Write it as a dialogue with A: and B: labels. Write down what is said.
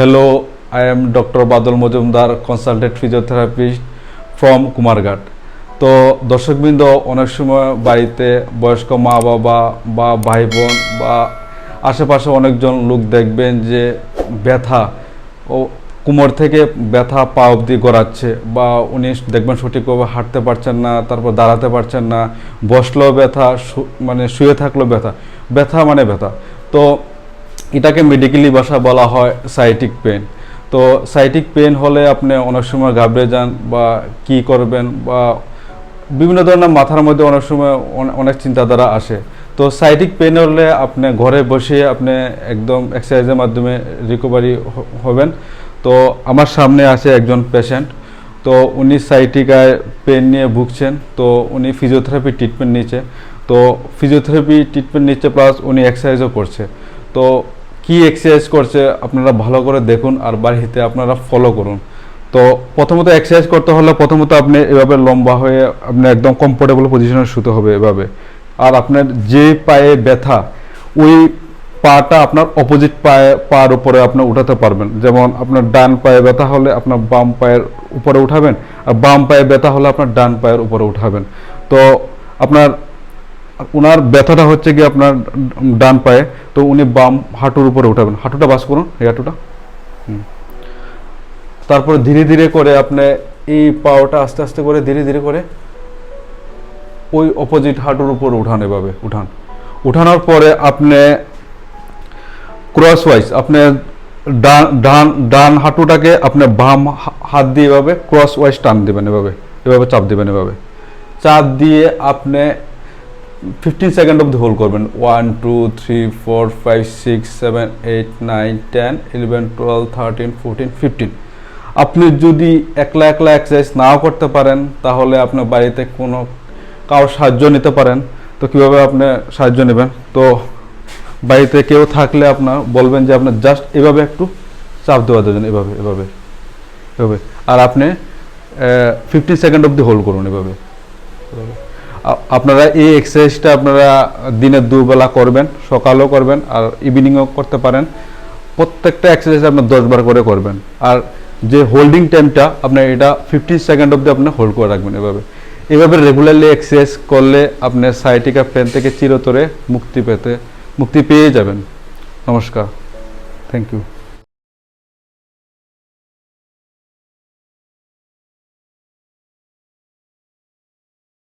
A: Hello, I am doctor Badal Majumdar consultant physiotherapist from Kumarghat তো দর্শকবৃন্দ অনেক সময় বাড়িতে বয়স্ক মা বাবা বা ভাই বোন বা আশেপাশে অনেকজন লোক দেখবেন যে ব্যথা ও কোমর থেকে ব্যথা পা অবধি গড়াচ্ছে বা উনি দেখবেন সঠিকভাবে হাঁটতে পারছেন না তারপর দাঁড়াতে পারছেন না বসলেও ব্যথা মানে শুয়ে থাকলেও ব্যথা। ব্যথা মানে ব্যথা। তো এটাকে মেডিকেলি ভাষা বলা হয় সাইটিক পেন তো সাইটিক পেন হলে আপনি অনেক সময় ঘাবড়ে যান বা কি করবেন বা বিভিন্ন ধরনের মাথার মধ্যে অনেক সময় অনেক চিন্তাধারা আসে। তো সাইটিক পেন হলে আপনি ঘরে বসে আপনি একদম এক্সারসাইজের মাধ্যমে রিকভারি হবেন। তো আমার সামনে আছে একজন পেশেন্ট তো উনি সাইটিকায় পেন নিয়ে ভুগছেন। তো উনি ফিজিওথেরাপি ট্রিটমেন্ট নিচ্ছে। তো ফিজিওথেরাপি ট্রিটমেন্ট নিচ্ছে প্লাস উনি এক্সারসাইজও করছে। তো কি এক্সারসাইজ করছে আপনারা ভালো করে দেখুন আর বাড়িতে আপনারা ফলো করুন। তো প্রথমত এক্সারসাইজ করতে হলে প্রথমত আপনি এভাবে লম্বা হয়ে আপনি একদম কমফোর্টেবল পজিশনে শুতে হবে এভাবে। আর আপনার যে পায়ে ব্যথা, ওই পাটা আপনার অপোজিট পায়ে, পার উপরে আপনি উঠাতে পারবেন। যেমন আপনার ডান পায়ে ব্যথা হলে আপনার বাম পায়ের উপরে উঠাবেন, আর বাম পায়ে ব্যথা হলে আপনার ডান পায়ের উপরে উঠাবেন। তো আপনার ওনার ব্যথাটা হচ্ছে কি আপনার ডান পায়ে, তো উনি বাম হাঁটুর উপরে উঠাবেন। হাঁটুটা বাস করুন, এই হাঁটুটা। তারপরে ধীরে ধীরে করে আপনি এই পাওটা আস্তে আস্তে করে ধীরে ধীরে করে ওই অপোজিট হাঁটুর উপর উঠান এভাবে, উঠান। উঠানোর পরে আপনি ক্রস ওয়াইজ আপনি ডান ডান ডান হাঁটুটাকে আপনি বাম হাত দিয়ে এভাবে ক্রস ওয়াইজ টান দিবেন এভাবে এভাবে চাপ দেবেন এভাবে। চাপ দিয়ে আপনি ফিফটিন সেকেন্ড অব্দি হোল্ড করবেন। One two three four five six seven eight nine ten eleven twelve thirteen fourteen fifteen আপনি যদি একলা একলা এক্সারসাইজ নাও করতে পারেন, তাহলে আপনি বাড়িতে কোনো কারোর সাহায্য নিতে পারেন। তো কীভাবে আপনি সাহায্য নেবেন? তো বাড়িতে কেউ থাকলে আপনার বলবেন যে আপনার জাস্ট এভাবে একটু চাপ দেওয়া দেবেন, এভাবে এভাবে এভাবে। আর আপনি ফিফটিন সেকেন্ড অব্দি হোল্ড করুন এভাবে। আপনারা এই এক্সারসাইজটা আপনারা দিনের দুবেলা করবেন, সকালেও করবেন আর ইভিনিংও করতে পারেন। প্রত্যেকটা এক্সারসাইজ আপনার দশবার করে করবেন। আর যে হোল্ডিং টাইমটা আপনার এটা ফিফটিন সেকেন্ড অব্দি আপনি হোল্ড করে রাখবেন এভাবে। এভাবে রেগুলারলি এক্সারসাইজ করলে আপনার সাইটিকা পেন থেকে চিরতরে মুক্তি পেতে, মুক্তি পেয়ে যাবেন। নমস্কার। Thank you